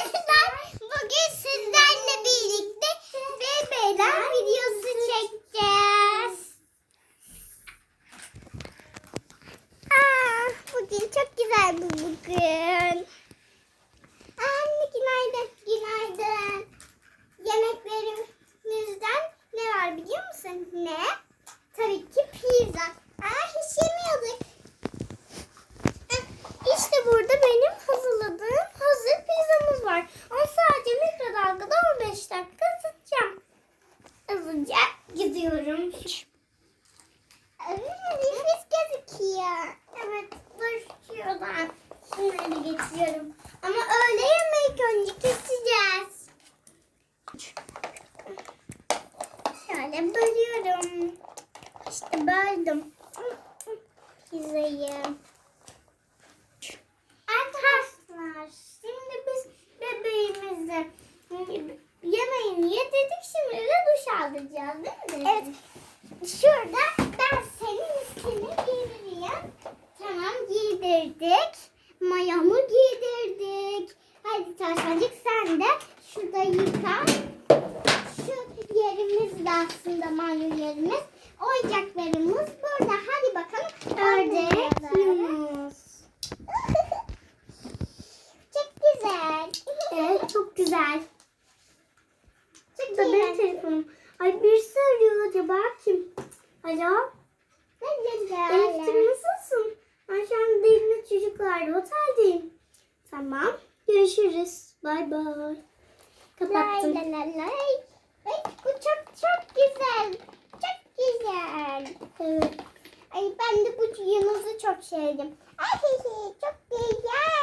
Arkadaşlar bugün sizlerle birlikte bebeler videosu çekeceğiz. Aa, bugün çok güzel bu bugün. Gidiyorum. Evet, nefis gözüküyor. Evet, dur şuradan. Şunları getiriyorum. Ama öğle yemeği önce keseceğiz. Şöyle bölüyorum. İşte böldüm. Pizzayı. De duş aldıracağız değil mi? Evet. Şurada ben senin üstüne giydireyim. Tamam giydirdik. Mayomu giydirdik. Hadi Taşacık sen de şurada yıka. Şu yerimiz de aslında mayo yerimiz. Oyuncaklarımız burada. Hadi bakalım. Ördek, Yunus. Çok güzel. Evet çok güzel. Çok da benim telefonum. Ay birisi arıyor acaba kim? Alo? Elif'cim nasılsın? Ben şu an Derin'le çocuklarla oteldeyim. Tamam. Görüşürüz. Bay bay. Kapattım. Lay lay lay. Ay, bu çok çok güzel. Çok güzel. Evet. Ay ben de bu Yunus'u çok sevdim. Ay çok güzel.